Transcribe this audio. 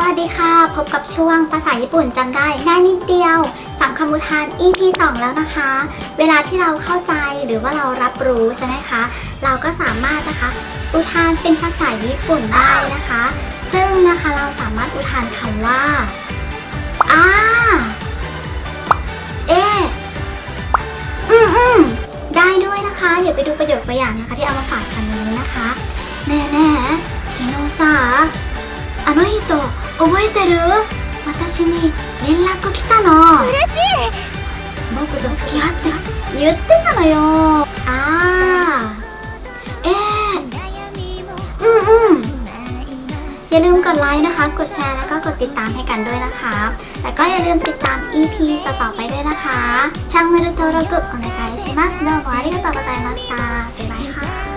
สวัสดีค่ะ พบกับช่วงภาษาญี่ปุ่นจำได้ง่ายนิดเดียวสามคำอุทาน EP 2 แล้วนะคะ เวลาที่เราเข้าใจหรือว่าเรารับรู้ใช่ไหมคะ เราก็สามารถนะคะ อุทานเป็นภาษาญี่ปุ่นได้นะคะ ซึ่งนะคะเราสามารถอุทานคำว่าอ่าเออืมอืมได้ด้วยนะคะ เดี๋ยวไปดูประโยคตัวอย่างนะคะ ที่เอามาฝากกันนี้นะคะ แน่แน่คิโนซา あの人覚えてる？私に連絡来たの。嬉しい。僕と付き合って言ってたのよ。ああえー。うんうん。อย่าลืมกดไลค์นะคะ กดแชร์แล้วก็กดติดตามให้กันด้วยนะคะแต่ก็อย่าลืมติดตาม EP ต่อๆไปด้วยนะคะチャンネル登録お願いします。どうもありがとうございました。バイバイ。